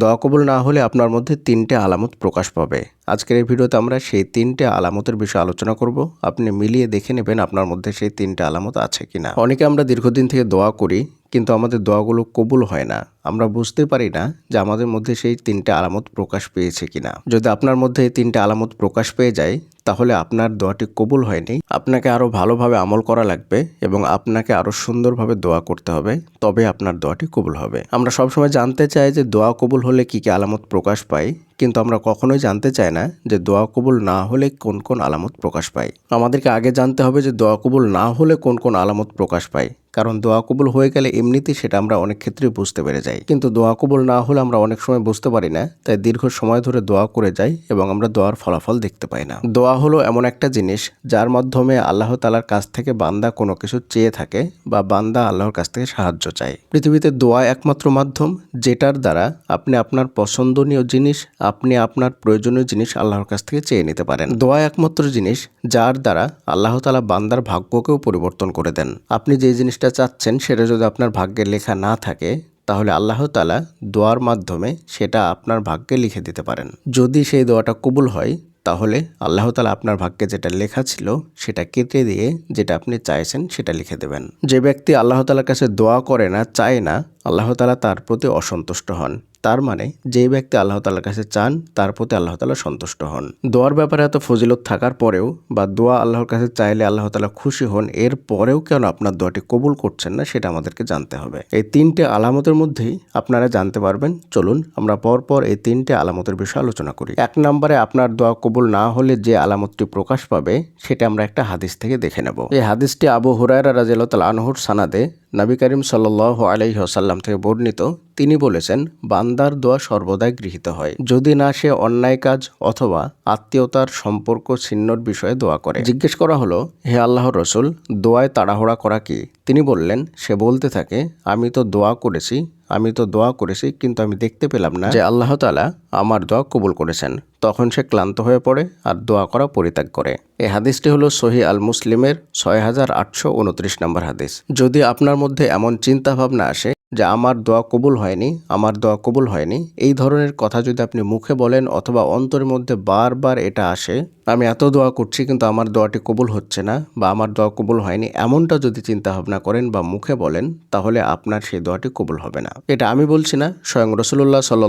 দোয়া কবুল না হলে আপনার মধ্যে তিনটে আলামত প্রকাশ পাবে। আজকের এই ভিডিওতে আমরা সেই তিনটে আলামতের বিষয়ে আলোচনা করব। আপনি মিলিয়ে দেখে নেবেন আপনার মধ্যে সেই তিনটে আলামত আছে কিনা। অনেকে আমরা দীর্ঘদিন থেকে দোয়া করি, কিন্তু আমাদের দোয়াগুলো কবুল হয় না। আমরা বুঝতে পারি না যে আমাদের মধ্যে সেই তিনটে আলামত প্রকাশ পেয়েছে কিনা। যদি আপনার মধ্যে এই তিনটে আলামত প্রকাশ পেয়ে যায়, তাহলে আপনার দোয়াটি কবুল হয়নি। আপনাকে আরও ভালোভাবে আমল করা লাগবে এবং আপনাকে আরও সুন্দরভাবে দোয়া করতে হবে তবে আপনার দোয়াটি কবুল হবে। আমরা সবসময় জানতে চাই যে দোয়া কবুল হলে কী কী আলামত প্রকাশ পায় কিন্তু আমরা কখনোই জানতে চাই না যে দোয়া কবুল না হলে কোন কোন আলামত প্রকাশ পায় আমাদেরকে আগে জানতে হবে যে দোয়া কবুল না হলে কোন কোন আলামত প্রকাশ পায় কারণ দোয়া কবুল হয়ে গেলে এমনিতেই সেটা আমরা অনেক ক্ষেত্রেই বুঝতে পেরে যাই। কিন্তু দোয়া কবুল না হলে আমরা অনেক সময় বুঝতে পারি না, তাই দীর্ঘ সময় ধরে দোয়া করে যাই এবং আমরা দোয়ার ফলাফল দেখতে পাই না। দোয়া হলো এমন একটা জিনিস যার মাধ্যমে আল্লাহ তালার কাছ থেকে বান্দা কোনো কিছু চেয়ে থাকে বা বান্দা আল্লাহর কাছ থেকে সাহায্য চায়। পৃথিবীতে দোয়া একমাত্র মাধ্যম, যেটার দ্বারা আপনি আপনার পছন্দনীয় জিনিস, আপনি আপনার প্রয়োজনীয় জিনিস আল্লাহর কাছ থেকে চেয়ে নিতে পারেন। দোয়া একমাত্র জিনিস যার দ্বারা আল্লাহ তালা বান্দার ভাগ্যকেও পরিবর্তন করে দেন। আপনি যে জিনিসটা চাচ্ছেন, সেটা যদি আপনার ভাগ্যে লেখা না থাকে তাহলে আল্লাহ তালা দোয়ার মাধ্যমে সেটা আপনার ভাগ্যে লিখে দিতে পারেন। যদি সেই দোয়াটা কবুল হয়, তাহলে আল্লাহ তালা আপনার ভাগ্যে যেটা লেখা ছিল, সেটা কেটে দিয়ে যেটা আপনি চাইছেন, সেটা লিখে দেবেন। যে ব্যক্তি আল্লাহ তালার কাছে দোয়া করে না, চায় না, আল্লাহ তালা তার প্রতি অসন্তুষ্ট হন। তার মানে যে ব্যক্তি আল্লাহ তালার কাছে চান, তার প্রতি আল্লাহ তালা সন্তুষ্ট হন। দোয়ার ব্যাপারে এত ফজিলত থাকার পরেও বা দোয়া আল্লাহর কাছে চাইলে আল্লাহ তালা খুশি হন, এর পরেও কেন আপনার দোয়াটি কবুল করছেন না সেটা আমাদেরকে জানতে হবে। এই তিনটে আলামতের মধ্যেই আপনারা জানতে পারবেন। চলুন, আমরা পরপর এই তিনটে আলামতের বিষয়ে আলোচনা করি। এক নম্বরে, আপনার দোয়া কবুল না হলে যে আলামতটি প্রকাশ পাবে, সেটা আমরা একটা হাদিস থেকে দেখে নেব। এই হাদিসটি আবু হুরায়রা রাজিয়াল আনহুর সানাদে নবী করিম সাল্লাহ আলাইহি আসাল্লাম থেকে বর্ণিত, তিনি বলেছেন, বান্দার দোয়া সর্বদাই গৃহীত হয়। যদি না সে অন্যায় কাজ অথবা আত্মীয়তার সম্পর্ক ছিন্নর বিষয়ে দোয়া করে। জিজ্ঞেস করা হলো, হে আল্লাহ রসুল, দোয়ায় তাড়াহুড়া করা কি? তিনি বললেন, সে বলতে থাকে, আমি তো দোয়া করেছি আমি তো দোয়া করেছি, কিন্তু আমি দেখতে পেলাম না যে আল্লাহ তালা আমার দোয়া কবুল করেছেন। তখন সে ক্লান্ত হয়ে পড়ে আর দোয়া করা পরিত্যাগ করে। এই হাদিসটি হলো সহি আল মুসলিমের ছয় হাজার আটশো উনত্রিশ নম্বর হাদিস। যদি আপনার মধ্যে এমন চিন্তা ভাবনা আসে যে আমার দোয়া কবুল হয়নি, আমার দোয়া কবুল হয়নি, এই ধরনের কথা যদি আপনি মুখে বলেন অথবা অন্তরের মধ্যে বারবার এটা আসে আমি এত দোয়া করছি, কিন্তু আমার দোয়াটি কবুল হচ্ছে না বা আমার দোয়া কবুল হয়নি। এমনটা যদি চিন্তা ভাবনা করেন বা মুখে বলেন, তাহলে আপনার সেই দোয়াটি কবুল হবে না। এটা আমি বলছি না, স্বয়ং রসুল্লাহ সাল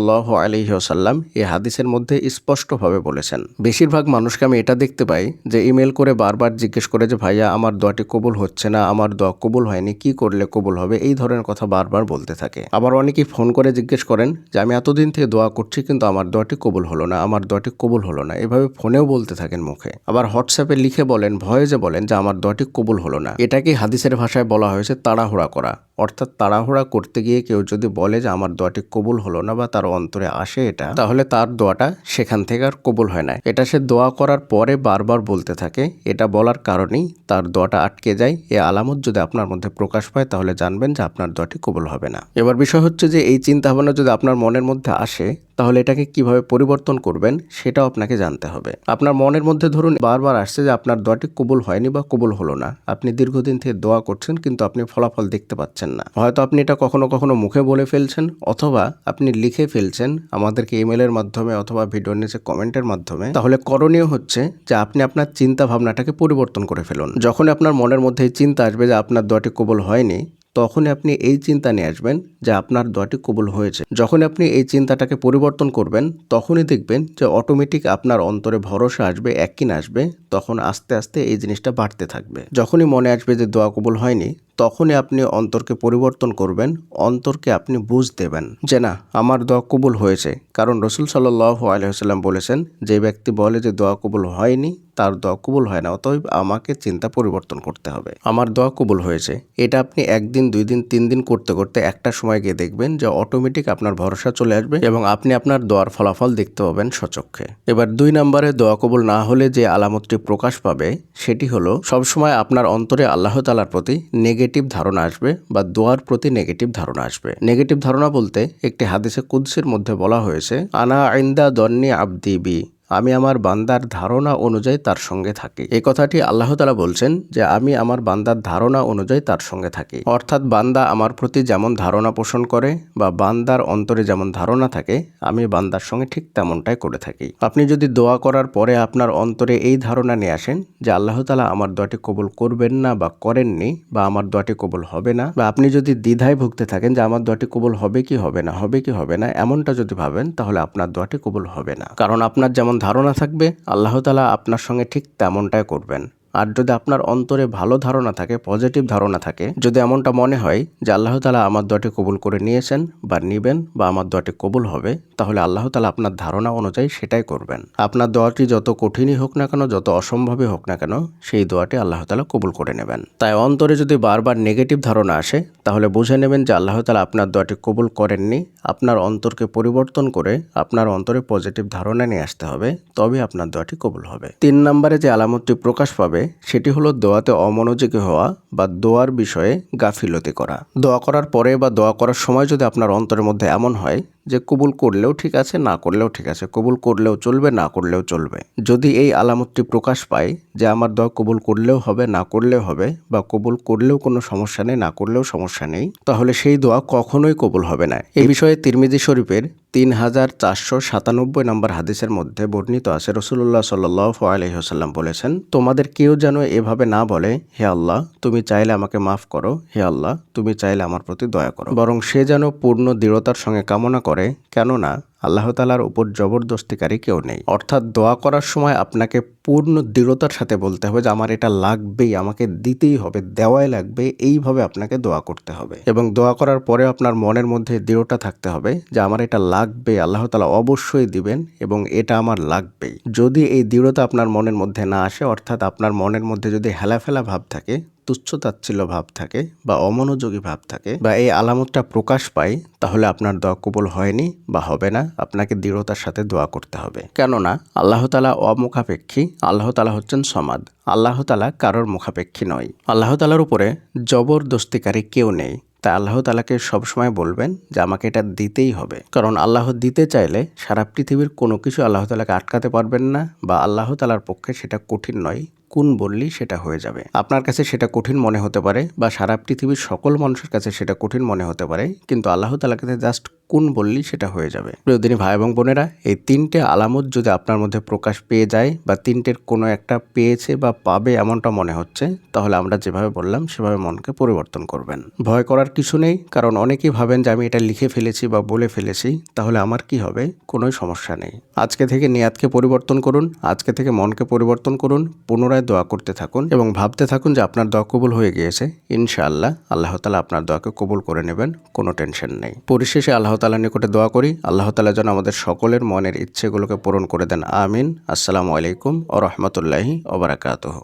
আলহি আসাল্লাম এই হাদিসের মধ্যে স্পষ্টভাবে বলেছেন। বেশিরভাগ মানুষকে আমি এটা দেখতে পাই যে ইমেল করে বারবার জিজ্ঞেস করে যে, ভাইয়া, আমার দোয়াটি কবুল হচ্ছে না, আমার দোয়া কবুল হয়নি, কি করলে কবুল হবে? এই ধরনের কথা বারবার বলতে থাকে। আবার অনেকেই ফোন করে জিজ্ঞেস করেন যে, আমি এতদিন থেকে দোয়া করছি, কিন্তু আমার দোয়াটি কবুল হলো না, আমার দোয়াটি কবুল হলো না। এভাবে ফোনেও বলতে থাকেন মুখে। আবার হোয়াটসঅ্যাপে লিখে বলেন ভয়েসে বলেন যে আমার দোয়াটি কবুল হলো না। এটাকে হাদিসের ভাষায় বলা হয়েছে তাড়াহুড়া করা। অর্থাৎ তাড়াহুড়া করতে গিয়ে কেউ যদি বলে যে আমার দোয়াটি কবুল হলো না বা তার অন্তরে আসে এটা, তাহলে তার দোয়াটা সেখান থেকে আর কবুল হয় না। এটা সে দোয়া করার পরে বারবার বলতে থাকে। এটা বলার কারণেই তার দোয়াটা আটকে যায়। এ আলামত যদি আপনার মধ্যে প্রকাশ পায়, তাহলে জানবেন যে আপনার দোয়াটি কবুল হবে না। এবার বিষয় হচ্ছে যে, এই চিন্তা ভাবনা যদি আপনার মনের মধ্যে আসে তাহলে এটাকে কীভাবে পরিবর্তন করবেন সেটাও আপনাকে জানতে হবে। আপনার মনের মধ্যে ধরুন বারবার আসছে যে আপনার দোয়াটি কবুল হয়নি বা কবুল হলো না। আপনি দীর্ঘদিন থেকে দোয়া করছেন কিন্তু আপনি ফলাফল দেখতে পাচ্ছেন না। হয়তো আপনি এটা কখনো কখনো মুখে বলে ফেলছেন অথবা আপনি লিখে ফেলছেন আমাদেরকে ইমেলের মাধ্যমে অথবা ভিডিওর নিচে কমেন্টের মাধ্যমে। তাহলে করণীয় হচ্ছে যে আপনি আপনার চিন্তা ভাবনাটাকে পরিবর্তন করে ফেলুন। যখন আপনার মনের মধ্যে চিন্তা আসবে যে আপনার দোয়াটি কবুল হয়নি তখনই আপনি এই চিন্তা নিয়ে আসবেন যে আপনার দোয়াটি কবুল হয়েছে। যখন আপনি এই চিন্তাটাকে পরিবর্তন করবেন, তখনই দেখবেন যে অটোমেটিক আপনার অন্তরে ভরসা আসবে, একই আসবে, তখন আস্তে আস্তে এই জিনিসটা বাড়তে থাকবে। যখনই মনে আসবে যে দোয়া কবুল হয়নি, তখনই আপনি অন্তরকে পরিবর্তন করবেন, অন্তরকে আপনি বুঝ দেবেন যে না, আমার দোয়া কবুল হয়েছে। কারণ রসুল সাল্লাহ আলহিহাল্লাম বলেছেন, যে ব্যক্তি বলে যে দোয়া কবুল হয়নি, তার দোয়া কবুল হয় না, অতএব আমাকে চিন্তা পরিবর্তন করতে হবে। আমার দোয়া কবুল হয়েছে। এটা আপনি একদিন, দুই দিন, তিন দিন করতে করতে একটা সময় গিয়ে দেখবেন যে অটোমেটিক আপনার ভরসা চলে আসবে এবং আপনি আপনার দোয়ার ফলাফল দেখতে পাবেন সচক্ষে এবার দুই নম্বরে দোয়া কবুল না হলে যে আলামতটি প্রকাশ পাবে, সেটি হলো সবসময় আপনার অন্তরে আল্লাহ তালার প্রতি নেগেটিভ ধারণা আসবে বা দোয়ার প্রতি নেগেটিভ ধারণা আসবে। নেগেটিভ ধারণা বলতে একটি হাদিসে কুদ্সের মধ্যে বলা হয়েছে আনা আইন্দা দন্নি আবদি বি। আমি আমার বান্দার ধারণা অনুযায়ী তার সঙ্গে থাকি। এই কথাটি আল্লাহ তালা বলছেন যে আমি আমার বান্দার ধারণা অনুযায়ী তার সঙ্গে থাকি। অর্থাৎ বান্দা আমার প্রতি যেমন ধারণা পোষণ করে বা বান্দার অন্তরে যেমন ধারণা থাকে, আমি বান্দার সঙ্গে ঠিক তেমনটাই করে থাকি। আপনি যদি দোয়া করার পরে আপনার অন্তরে এই ধারণা নিয়ে আসেন যে আল্লাহ তালা আমার দোয়াটি কবুল করবেন না বা করেননি বা আমার দোয়াটি কবুল হবে না, বা আপনি যদি দ্বিধায় ভুগতে থাকেন যে আমার দোয়াটি কবুল হবে কি হবে না, হবে কি হবে না, এমনটা যদি ভাবেন তাহলে আপনার দোয়াটি কবুল হবে না। কারণ আপনার যেমন ধারণা থাকবে আল্লাহতালা আপনার সঙ্গে ঠিক তেমনটাই করবেন। আর যদি আপনার অন্তরে ভালো ধারণা থাকে পজিটিভ ধারণা থাকে, যদি এমনটা মনে হয় যে আল্লাহ তালা আমার দোয়াটি কবুল করে নিয়েছেন বা নিবেন বা আমার দোয়াটি কবুল হবে, তাহলে আল্লাহ তালা আপনার ধারণা অনুযায়ী সেটাই করবেন। আপনার দোয়াটি যত কঠিনই হোক না কেন, যত অসম্ভবই হোক না কেন, সেই দোয়াটি আল্লাহ তালা কবুল করে নেবেন। তাই অন্তরে যদি বারবার নেগেটিভ ধারণা আসে, তাহলে বুঝে নেবেন যে আল্লাহ তালা আপনার দোয়াটি কবুল করেননি, আপনার অন্তরকে পরিবর্তন করে আপনার অন্তরে পজিটিভ ধারণা নিয়ে আসতে হবে তবে আপনার দোয়াটি কবুল হবে। তিন নম্বরে যে আলামতটি প্রকাশ পাবে সেটি হলো দোয়াতে অমনোযোগী হওয়া বা দোয়ার বিষয়ে গাফিলতি করা। দোয়া করার পরে বা দোয়া করার সময় যদি আপনার অন্তরের মধ্যে এমন হয় যে কবুল করলেও ঠিক আছে, না করলেও ঠিক আছে, কবুল করলেও চলবে, না করলেও চলবে। যদি এই আলামতটি প্রকাশ পায় যে আমার দোয়া কবুল করলেও হবে, না করলেও হবে বা কবুল করলেও কোনো সমস্যা নেই, না করলেও সমস্যা নেই, তাহলে সেই দোয়া কখনোই কবুল হবে না। এই বিষয়ে তিরমিজি শরীফের তিন হাজার চারশো সাতানব্বই নম্বর হাদিসের মধ্যে বর্ণিত আছে রসুল্লাহ সাল্লাহ আলহিহাসাল্লাম বলেছেন, তোমাদের কেউ যেন এভাবে না বলে, হে আল্লাহ, তুমি চাইলে আমাকে মাফ করো, হে আল্লাহ, তুমি চাইলে আমার প্রতি দয়া করো। বরং সে যেন পূর্ণ দৃঢ়তার সঙ্গে কামনা করে, কেননা আল্লাহ তালার উপর জবরদস্তিকারী কেউ নেই। অর্থাৎ দোয়া করার সময় আপনাকে পূর্ণ দৃঢ়তার সাথে বলতে হবে যে, আমার এটা লাগবেই, আমাকে দিতেই হবে, দেওয়াই লাগবে, এইভাবে আপনাকে দোয়া করতে হবে। এবং দোয়া করার পরে আপনার মনের মধ্যে দৃঢ়তা থাকতে হবে যে, আমার এটা লাগবে আল্লাহ তালা অবশ্যই দিবেন এবং এটা আমার লাগবেই। যদি এই দৃঢ়তা আপনার মনের মধ্যে না আসে, অর্থাৎ আপনার মনের মধ্যে যদি হেলাফেলা ভাব থাকে তুচ্ছতাচ্ছিল্য ভাব থাকে বা অমনোযোগী ভাব থাকে বা এই আলামতটা প্রকাশ পায়, তাহলে আপনার দোয়া কবুল হয়নি বা হবে না। আপনাকে দৃঢ়তার সাথে দোয়া করতে হবে। কেননা, আল্লাহ তালা অমুখাপেক্ষী, আল্লাহ তালা হচ্ছেন সমাদ। আল্লাহ তালা কারোর মুখাপেক্ষী নয়। আল্লাহ তালার উপরে জবরদস্তিকারী কেউ নেই। তা আল্লাহ তালাকে সবসময় বলবেন যে, আমাকে এটা দিতেই হবে। কারণ আল্লাহ দিতে চাইলে সারা পৃথিবীর কোনো কিছু আল্লাহ তালাকে আটকাতে পারবেন না বা আল্লাহ তালার পক্ষে সেটা কঠিন নয়। কোন বললেই সেটা হয়ে যাবে। আপনার কাছে সেটা কঠিন মনে হতে পারে বা সারা পৃথিবীর সকল মানুষের কাছে সেটা কঠিন মনে হতে পারে, কিন্তু আল্লাহ তালা কাছে জাস্ট কোন বললেই সেটা হয়ে যাবে। প্রিয়দিনী ভাই এবং বোনেরা, এই তিনটে আলামত যদি আপনার মধ্যে প্রকাশ পেয়ে যায় বা তিনটের কোনো একটা পেয়েছে বা পাবে এমনটা মনে হচ্ছে, তাহলে আমরা যেভাবে বললাম সেভাবে মনকে পরিবর্তন করবেন। ভয় করার কিছু নেই, কারণ অনেকেই ভাবেন যে আমি এটা লিখে ফেলেছি বা বলে ফেলেছি, তাহলে আমার কি হবে? কোনো সমস্যা নেই। আজকে থেকে নিয়াতকে পরিবর্তন করুন, আজকে থেকে মনকে পরিবর্তন করুন, পুনরায় দোয়া করতে থাকুন এবং ভাবতে থাকুন যে আপনার দোয়া কবুল হয়ে গিয়েছে। ইনশাআল্লাহ, আল্লাহ তালা আপনার দোয়াকে কবুল করে নেবেন, কোনো টেনশন নেই। পরিশেষে আল্লাহ তালার নিকটে দোয়া করি। আল্লাহ তালা যেন আমাদের সকলের মনের ইচ্ছেগুলোকে পূরণ করে দেন। আমিন। আসসালামু আলাইকুম ও রহমতুল্লাহি ওবরাকাতহ।